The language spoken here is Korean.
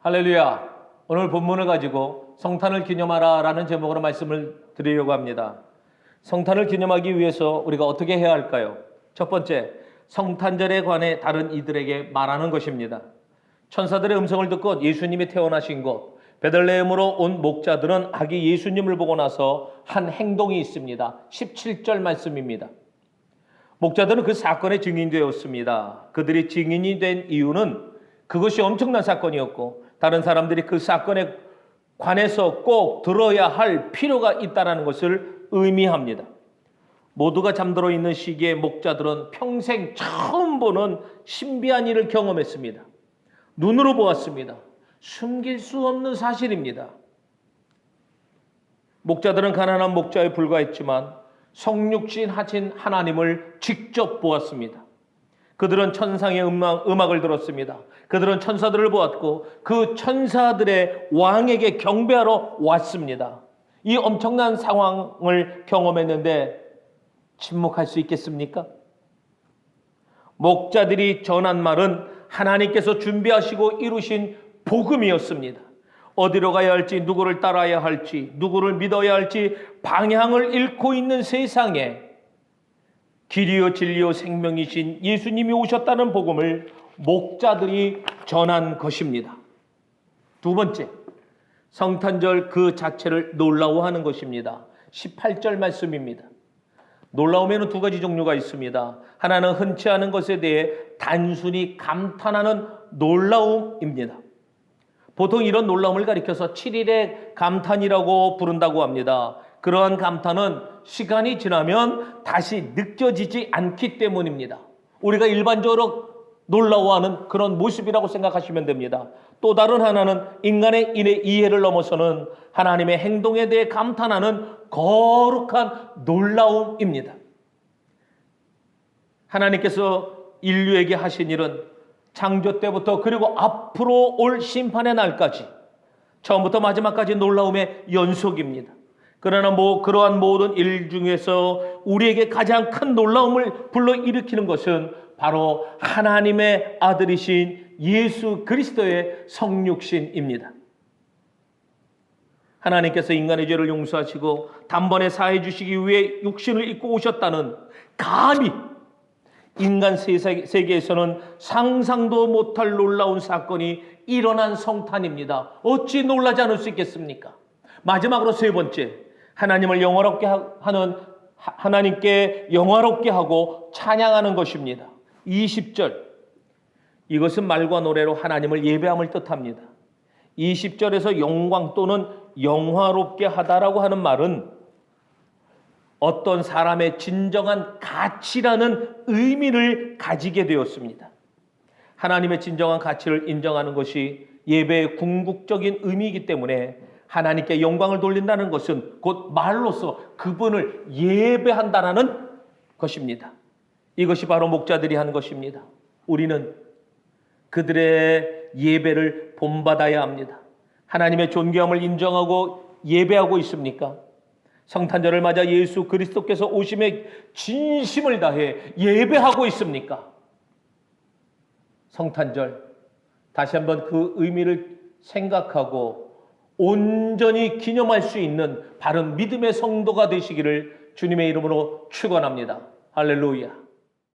할렐루야. 오늘 본문을 가지고 성탄을 기념하라 라는 제목으로 말씀을 드리려고 합니다. 성탄을 기념하기 위해서 우리가 어떻게 해야 할까요? 첫 번째, 성탄절에 관해 다른 이들에게 말하는 것입니다. 천사들의 음성을 듣고 예수님이 태어나신 곳 베들레헴으로 온 목자들은 아기 예수님을 보고 나서 한 행동이 있습니다. 17절 말씀입니다. 목자들은 그 사건의 증인되었습니다. 그들이 증인이 된 이유는 그것이 엄청난 사건이었고 다른 사람들이 그 사건에 관해서 꼭 들어야 할 필요가 있다는 것을 의미합니다. 모두가 잠들어 있는 시기에 목자들은 평생 처음 보는 신비한 일을 경험했습니다. 눈으로 보았습니다. 숨길 수 없는 사실입니다. 목자들은 가난한 목자에 불과했지만 성육신 하신 하나님을 직접 보았습니다. 그들은 천상의 음악, 음악을 들었습니다. 그들은 천사들을 보았고 그 천사들의 왕에게 경배하러 왔습니다. 이 엄청난 상황을 경험했는데 침묵할 수 있겠습니까? 목자들이 전한 말은 하나님께서 준비하시고 이루신 복음이었습니다. 어디로 가야 할지, 누구를 따라야 할지, 누구를 믿어야 할지 방향을 잃고 있는 세상에 길이요 진리요 생명이신 예수님이 오셨다는 복음을 목자들이 전한 것입니다. 두 번째, 성탄절 그 자체를 놀라워하는 것입니다. 18절 말씀입니다. 놀라움에는 두 가지 종류가 있습니다. 하나는 흔치 않은 것에 대해 단순히 감탄하는 놀라움입니다. 보통 이런 놀라움을 가리켜서 7일의 감탄이라고 부른다고 합니다. 그러한 감탄은 시간이 지나면 다시 느껴지지 않기 때문입니다. 우리가 일반적으로 놀라워하는 그런 모습이라고 생각하시면 됩니다. 또 다른 하나는 인간의 인의 이해를 넘어서는 하나님의 행동에 대해 감탄하는 거룩한 놀라움입니다. 하나님께서 인류에게 하신 일은 창조 때부터 그리고 앞으로 올 심판의 날까지 처음부터 마지막까지 놀라움의 연속입니다. 그러나 뭐 그러한 모든 일 중에서 우리에게 가장 큰 놀라움을 불러일으키는 것은 바로 하나님의 아들이신 예수 그리스도의 성육신입니다. 하나님께서 인간의 죄를 용서하시고 단번에 사해 주시기 위해 육신을 입고 오셨다는 감히 인간 세계에서는 상상도 못할 놀라운 사건이 일어난 성탄입니다. 어찌 놀라지 않을 수 있겠습니까? 마지막으로 세 번째, 하나님을 영화롭게 하- 하는 하- 하나님께 영화롭게 하고 찬양하는 것입니다. 20절. 이것은 말과 노래로 하나님을 예배함을 뜻합니다. 20절에서 영광 또는 영화롭게 하다라고 하는 말은 어떤 사람의 진정한 가치라는 의미를 가지게 되었습니다. 하나님의 진정한 가치를 인정하는 것이 예배의 궁극적인 의미이기 때문에 하나님께 영광을 돌린다는 것은 곧 말로서 그분을 예배한다라는 것입니다. 이것이 바로 목자들이 하는 것입니다. 우리는 그들의 예배를 본받아야 합니다. 하나님의 존귀함을 인정하고 예배하고 있습니까? 성탄절을 맞아 예수 그리스도께서 오심에 진심을 다해 예배하고 있습니까? 성탄절 다시 한번 그 의미를 생각하고 온전히 기념할 수 있는 바른 믿음의 성도가 되시기를 주님의 이름으로 축원합니다. 할렐루야.